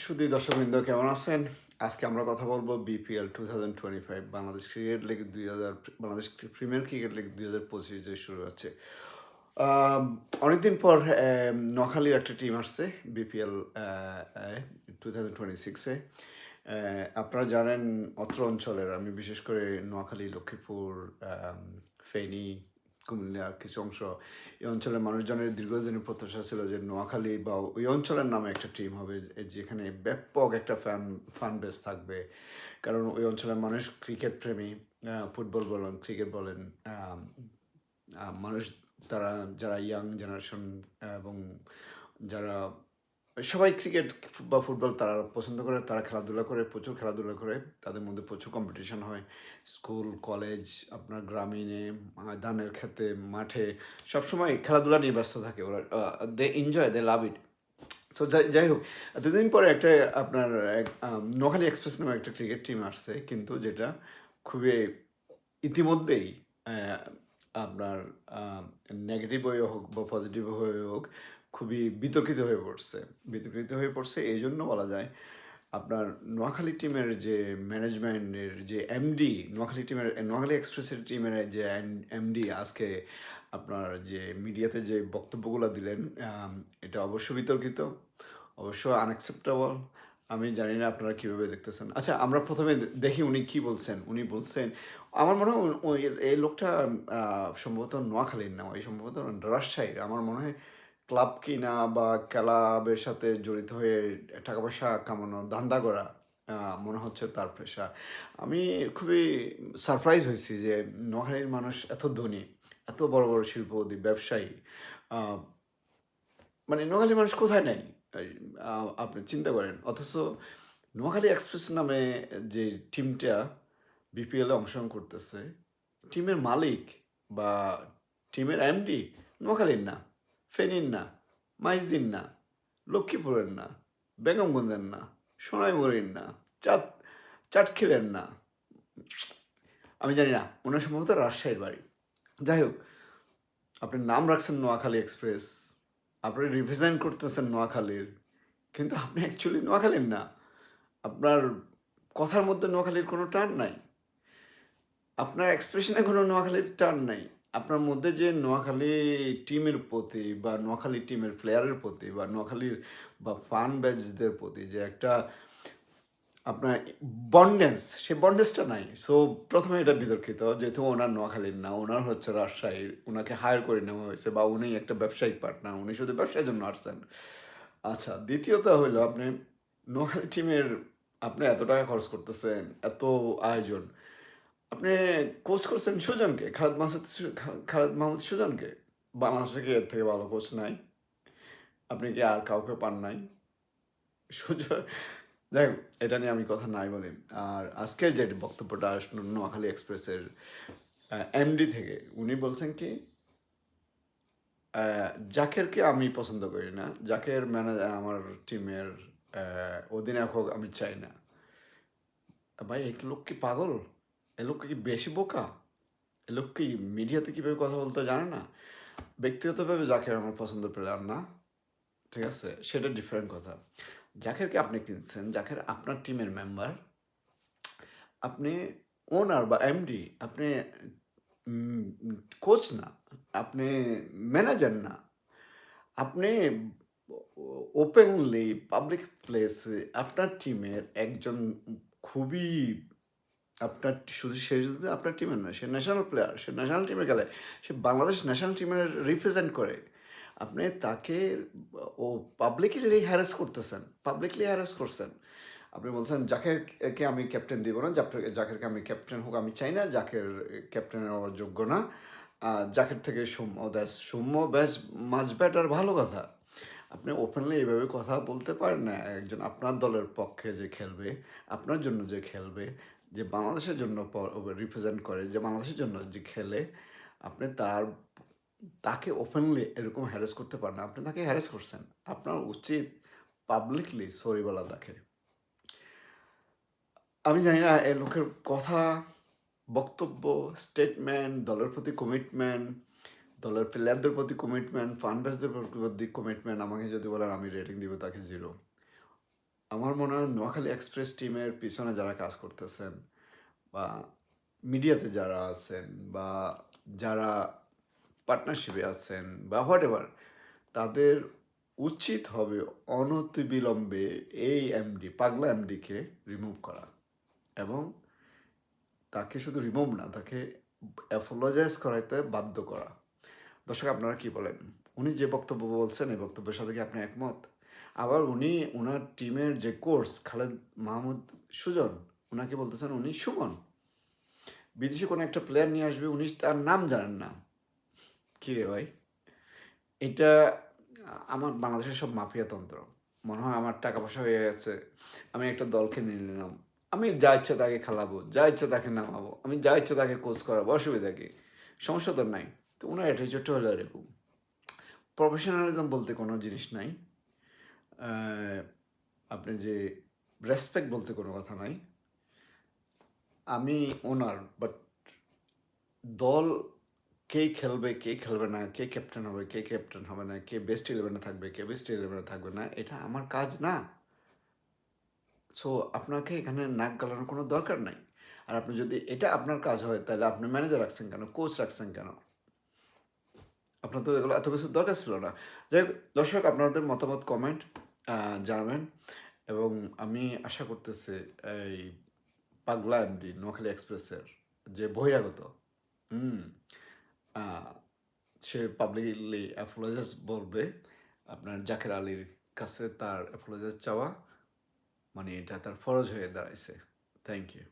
শুধু দর্শকবৃন্দ কেমন আছেন? আজকে আমরা কথা বলব BPL two thousand twenty five Bangladesh cricket league দুই হাজার বাংলাদেশ প্রিমিয়ার ক্রিকেট লিগ দুই হাজার পঁচিশ যে শুরু হচ্ছে। অনেকদিন পর আম, নোয়াখালীর একটা টিম আসছে বিপিএল টু থাউজেন্ড টোয়েন্টি সিক্সে আপনারা জানেন অত্র অঞ্চলের আমি বিশেষ করে নোয়াখালী লক্ষ্মীপুর ফেনী কুমিল্লার কিছু অংশ। এই অঞ্চলের মানুষজনের দীর্ঘদিনের প্রত্যাশা ছিল যে নোয়াখালী বা ওই অঞ্চলের নামে একটা টিম হবে যেখানে ব্যাপক একটা ফ্যান ফ্যান বেস থাকবে। কারণ ওই অঞ্চলের মানুষ ক্রিকেট প্রেমী ফুটবল বলেন ক্রিকেট বলেন মানুষ তারা, যারা ইয়াং জেনারেশন এবং যারা সবাই ক্রিকেট বা ফুটবল তারা পছন্দ করে তারা খেলাধুলা করে প্রচুর খেলাধুলা করে তাদের মধ্যে প্রচুর কম্পিটিশন হয়। স্কুল কলেজ আপনার গ্রামীণে ধানের খেতে মাঠে সবসময় খেলাধুলা নিয়ে ব্যস্ত থাকে ওরা they enjoy they love it so যাই যাই হোক এতদিন পরে একটা আপনার আম, এক্সপ্রেস নামে একটা ক্রিকেট টিম আসছে কিন্তু যেটা খুবই ইতিমধ্যেই আপনার নেগেটিভ হয়ে হোক বা পজিটিভ হয়ে হোক খুবই বিতর্কিত হয়ে পড়ছে। বিতর্কিত হয়ে পড়ছে এই জন্য বলা যায়, আপনার নোয়াখালী টিমের যে ম্যানেজমেন্টের যে এমডি, নোয়াখালী টিমের, নোয়াখালী এক্সপ্রেসের টিমের যে এমডি আজকে আপনার যে মিডিয়াতে যে বক্তব্যগুলো দিলেন এটা অবশ্য বিতর্কিত, অবশ্য আনএক্সেপ্টেবল আমি জানি না আপনারা কীভাবে দেখতেছেন। আচ্ছা আমরা প্রথমে দেখি উনি কি বলছেন। উনি বলছেন, আমার মনে হয় এই লোকটা সম্ভবত নোয়াখালীর না ওই সম্ভবত রাজশাহীর। আমার মনে হয় ক্লাব কিনা বা ক্লাবের সাথে জড়িত হয়ে টাকা পয়সা কামানো, ধান্দা করা মনে হচ্ছে তার পেশা আমি খুবই সারপ্রাইজ হয়েছি যে নোয়াখালীর মানুষ এত ধনী, এত বড় বড় শিল্পপতি, ব্যবসায়ী মানে নোয়াখালী মানুষ কোথায় নেই? আপনি চিন্তা করেন। অথচ নোয়াখালী এক্সপ্রেস নামে যে টিমটা বিপিএলে অংশগ্রহণ করতেছে টিমের মালিক বা টিমের এমডি নোয়াখালীর না। ফেনীর না মাইজদিন না, লক্ষ্মীপুরের না, বেগমগঞ্জের না, সোনাইমুড়ির না, চাঁদ, চাটখিলের না। আমি জানি না ওনার সম্ভবত রাজশাহীর বাড়ি। যাই হোক, আপনি নাম রাখছেন নোয়াখালী এক্সপ্রেস, আপনি রিপ্রেজেন্ট করতেছেন নোয়াখালীর, কিন্তু আপনি অ্যাকচুয়ালি নোয়াখালীর না। আপনার কথার মধ্যে নোয়াখালীর কোনো টান নাই। আপনার এক্সপ্রেশনে কোনো নোয়াখালীর টান নাই। আপনার মধ্যে যে নোয়াখালী টিমের প্রতি বা নোয়াখালী টিমের প্লেয়ারের প্রতি বা নোয়াখালীর বা ফান ব্যাচদের প্রতি যে একটা আপনার বন্ডেন্স সেই বন্ডেন্সটা নাই। সো প্রথমে এটা বিতর্কিত যেহেতু ওনার নোয়াখালীর না, ওনার হচ্ছে রাজশাহীর ওনাকে হায়ার করে নেওয়া হয়েছে বা উনি একটা ব্যবসায়িক পার্টনার উনি শুধু ব্যবসার জন্য আসছেন। আচ্ছা দ্বিতীয়ত হলো আপনি নোয়াখালী টিমের আপনি এত টাকা খরচ করতেছেন, এত আয়োজন। আপনি কোচ করছেন সুজনকে? খালেদ মাসুদ খালেদ মাহমুদ সুজনকে? বাংলাদেশে এর থেকে ভালো কোচ নাই। আপনি কি আর কাউকে পান নাই? সুজন যাই হোক, এটা নিয়ে আমি কথা নাই বলি। আর আজকে যে বক্তব্যটা নোয়াখালী এক্সপ্রেসের এমডি থেকে, উনি বলছেন কি জাকেরকে আমি পছন্দ করি না। জাকের ম্যানেজার আমার টিমের অধিনায়ক হোক, আমি চাই না। ভাই এক লোক কি পাগল? এ লোক কি বেশি বোকা? এ লোক কি মিডিয়াতে কীভাবে কথা বলতে জানে না? ব্যক্তিগতভাবে জাকের আমার পছন্দ প্লেয়ার না? ঠিক আছে, সেটা ডিফারেন্ট কথা। জাকেরকে আপনি কিনছেন, জাকের আপনার টিমের মেম্বার আপনি ওনার বা এমডি আপনি কোচ না, আপনি ম্যানেজার না। আপনি ওপেনলি পাবলিক প্লেসে আপনার টিমের একজন খুবই আপনার শুধু সে শুধু আপনার টিমের নয়, সে ন্যাশনাল প্লেয়ার সে ন্যাশনাল টিমে গেলে, সে বাংলাদেশ ন্যাশনাল টিমের রিপ্রেজেন্ট করে। আপনি তাকে, ও পাবলিকলি হ্যারাস করতেছেন পাবলিকলি হ্যারাস করছেন। আপনি বলছেন জাকের কে আমি ক্যাপ্টেন দিব না জাকের জাকেরকে আমি ক্যাপ্টেন হোক, আমি চাই না, জাকের ক্যাপ্টেন হওয়ার যোগ্য না। জাকের থেকে সৌম্য ব্যাস সৌম্য ব্যাস মাঝ ব্যাটার ভালো কথা। আপনি ওপেনলি এইভাবে কথা বলতে পারেন না, একজন আপনার দলের পক্ষে যে খেলবে, আপনার জন্য যে খেলবে যে বাংলাদেশের জন্য রিপ্রেজেন্ট করে, যে বাংলাদেশের জন্য যে খেলে, আপনি তার, তাকে ওপেনলি এরকম হ্যারেস করতে পারেন না। আপনি তাকে হ্যারেস করছেন। আপনার উচিত পাবলিকলি সরি বলা তাকে। আমি জানি না এই লোকের কথা, বক্তব্য স্টেটমেন্ট দলের প্রতি কমিটমেন্ট দলের প্লেয়ারদের প্রতি কমিটমেন্ট ফান্ড বেসদের প্রতি কমিটমেন্ট আমাকে যদি বলেন, আমি রেটিং দিব তাকে জিরো আমার মনে হয় নোয়াখালী এক্সপ্রেস টিমের পিছনে যারা কাজ করতেছেন বা মিডিয়াতে যারা আছেন বা যারা পার্টনারশিপে আছেন বা হোয়াট এভার তাদের উচিত হবে অনতিবিলম্বে এই এমডি পাগলা এমডিকে রিমুভ করা এবং তাকে শুধু রিমুভ না, তাকে অ্যাপোলোজাইজ করাইতে বাধ্য করা। দর্শক, আপনারা কি বলেন? উনি যে বক্তব্য বলছেন, এই বক্তব্যের সাথে কি আপনি একমত? আবার উনি ওনার টিমের যে কোর্স খালেদ মাহমুদ সুজন ওনাকে বলতেছেন উনি সুমন। বিদেশি কোনো একটা প্লেয়ার নিয়ে আসবে, উনি তার নাম জানেন না। কী রে ভাই? এটা আমার বাংলাদেশের সব মাফিয়াতন্ত্র মনে হয় আমার টাকা পয়সা হয়ে গেছে, আমি একটা দলকে নিয়ে নিলাম। আমি যা ইচ্ছা তাকে খেলাবো, যা ইচ্ছা তাকে নামাবো, আমি যা ইচ্ছা তাকে কোচ করাবো, অসুবিধা কি? সমস্যা তো নাই। তো ওনার অ্যাটিচিউডটা হলো এরকম। প্রফেশনালিজম বলতে কোনো জিনিস নাই। আপনি যে রেসপেক্ট বলতে কোনো কথা নাই। আমি ওনার বাট দল কে খেলবে কে খেলবে না কে ক্যাপ্টেন হবে কে ক্যাপ্টেন হবে না কে বেস্ট ইলেভেনে থাকবে কে বেস্ট ইলেভেনে থাকবে না এটা আমার কাজ না। সো আপনাকে এখানে নাক গালানোর কোনো দরকার নাই। আর আপনি যদি এটা আপনার কাজ হয় তাহলে আপনি ম্যানেজার রাখছেন কেন কোচ রাখছেন কেন? আপনার তো এগুলো এত কিছু দরকার ছিল না। যাই হোক, দর্শক আপনাদের মতামত কমেন্ট জানাবেন এবং আমি আশা করতেছি এই পাগলা এমডি নোয়াখালী এক্সপ্রেসের যে বহিরাগত, হুম সে পাবলিকলি অ্যাপোলজাইজ বলবে, আপনার জাকের আলীর কাছে তার অ্যাপোলজাইজ চাওয়া মানে এটা তার ফরজ হয়ে দাঁড়াইছে। Thank you